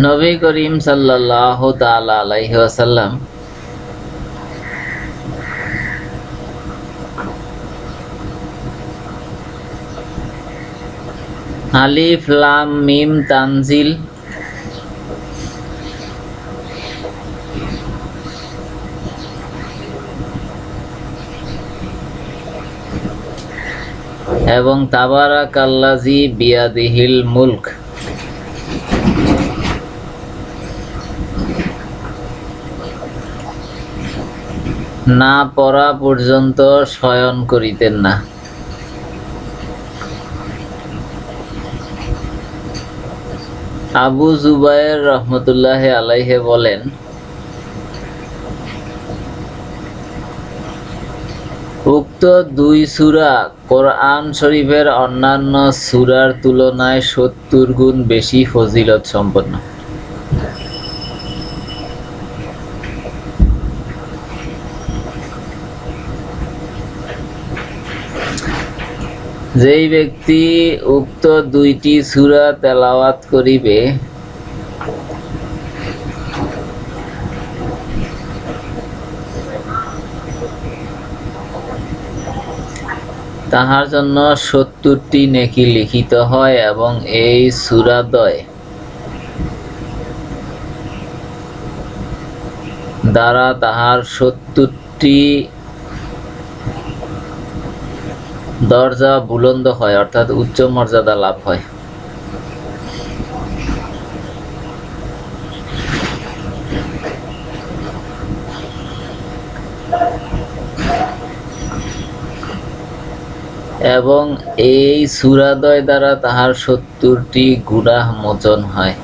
নবী করিম সাল্লাহ আলাইহি আলিফ লাম মিম তানজিল এবং তাবারাক আল্লাজি বিয়াদিহিল মুলক। না পড়া পর্যন্ত শয়ন করিতেন না। আবু জুবায়ের রহমতুল্লাহ আলাইহে বলেন, উক্ত দুই সূরা কোরআন শরীফের অন্যান্য সূরার তুলনায় সত্তর গুণ বেশি ফজিলত সম্পন্ন। যেই ব্যক্তি উক্ত দুইটি সূরা তেলাওয়াত করিবে, তাহার জন্য সত্তরটি নেকি লিখিত হয় এবং এই সূরাদ্বয় দ্বারা তাহার সত্তরটি দরজা বুলন্দ হয়, অর্থাৎ উচ্চ মর্যাদা লাভ হয়। এবং এই সুরাদয় দ্বারা তাহার সত্তরটি গুনাহ মোচন হয়।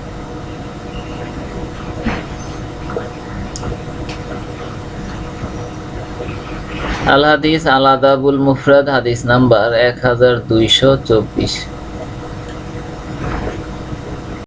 আল হাদিস আল আদাবুল মুফরাদ হাদিস নাম্বার এক হাজার দুইশো চব্বিশ।